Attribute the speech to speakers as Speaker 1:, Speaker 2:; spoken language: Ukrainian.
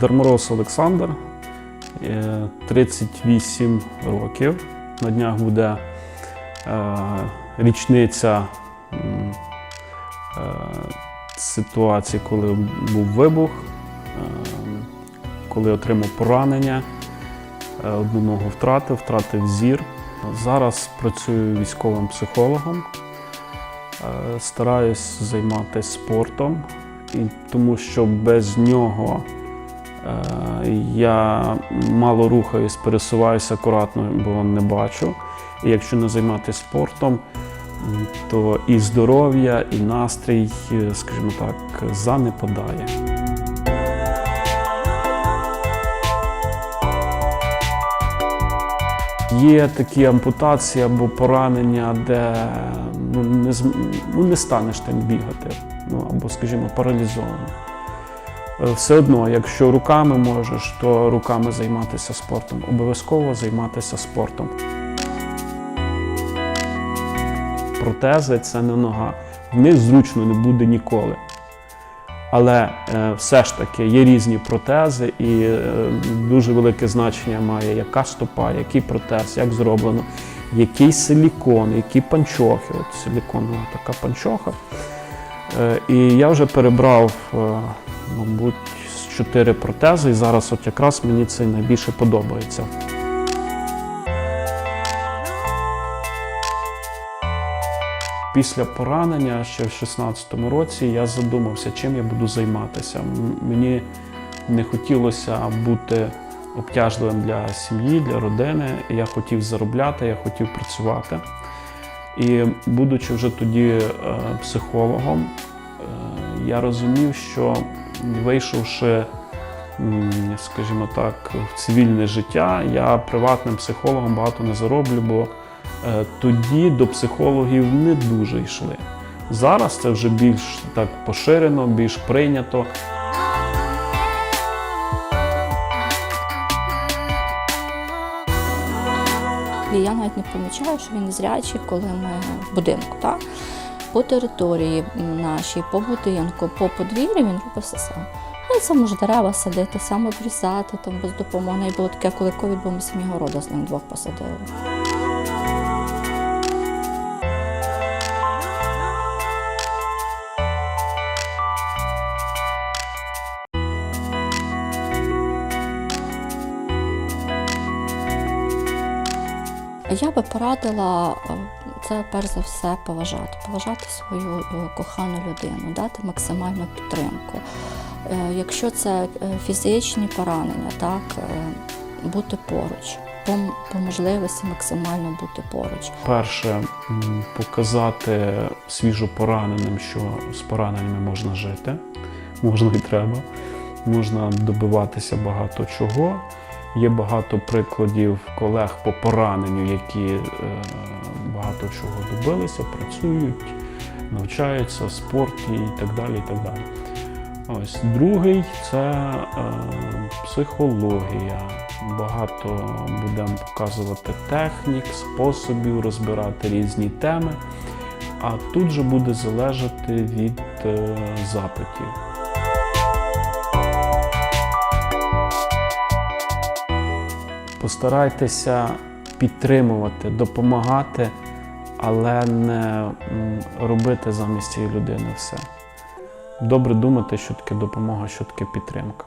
Speaker 1: Дармороз Олександр, е, 38 років. На днях буде е, річниця е, ситуації, коли був вибух, е, коли отримав поранення, е, одну ногу втратив, втратив зір. Зараз працюю військовим психологом, е, стараюсь займатися спортом, тому що без нього е, я мало рухаюсь, пересуваюся акуратно, бо не бачу. І якщо не займатися спортом, то і здоров'я, і настрій, е, скажімо так, занепадає. Є такі ампутації або поранення, де ну, не, ну, не станеш тим бігати, ну, або, скажімо, паралізований. Е, Все одно, якщо руками можеш, то руками займатися спортом. Обов'язково займатися спортом. Протези це не нога. В них зручно не буде ніколи. Але е, все ж таки є різні протези, і е, дуже велике значення має яка стопа, який протез, як зроблено, який силікон, які панчохи. От силіконова така панчоха. Е, і я вже перебрав, е, мабуть, з чотири протези, і зараз от якраз мені це найбільше подобається. Після поранення ще в 16-му році я задумався, чим я буду займатися. Мені не хотілося бути обтяжливим для сім'ї, для родини. Я хотів заробляти, я хотів працювати. І будучи вже тоді е, психологом, е, я розумів, що вийшовши, скажімо так, в цивільне життя, я приватним психологом багато не зароблю, бо е, тоді до психологів не дуже йшли. Зараз це вже більш так поширено, більш прийнято.
Speaker 2: І я навіть не помічаю, що він зрячий, коли ми в будинку. Так? По території нашій, по будинку, по подвір'ю він робив все сам. Він сам може дерева садити, сам обрізати там без допомоги. І було таке, коли ковід був, ми самі города з ним двох посадили. Я би порадила е, це перш за все поважати, поважати свою е, кохану людину, дати максимальну підтримку. Е, Якщо це фізичні поранення, так бути поруч, по, по можливості максимально бути поруч.
Speaker 1: Перше, показати свіжо пораненим, що з пораненнями можна жити, можна і треба, можна добиватися багато чого. Є багато прикладів колег по пораненню, які е, багато чого добилися, працюють, навчаються в спорті і так далі. І так далі. Ось другий це е, психологія. Багато будемо показувати технік, способів розбирати різні теми. А тут же буде залежати від е, запитів. Постарайтеся підтримувати, допомагати, але не робити замість цієї людини все. Добре думати, що таке допомога, що таке підтримка.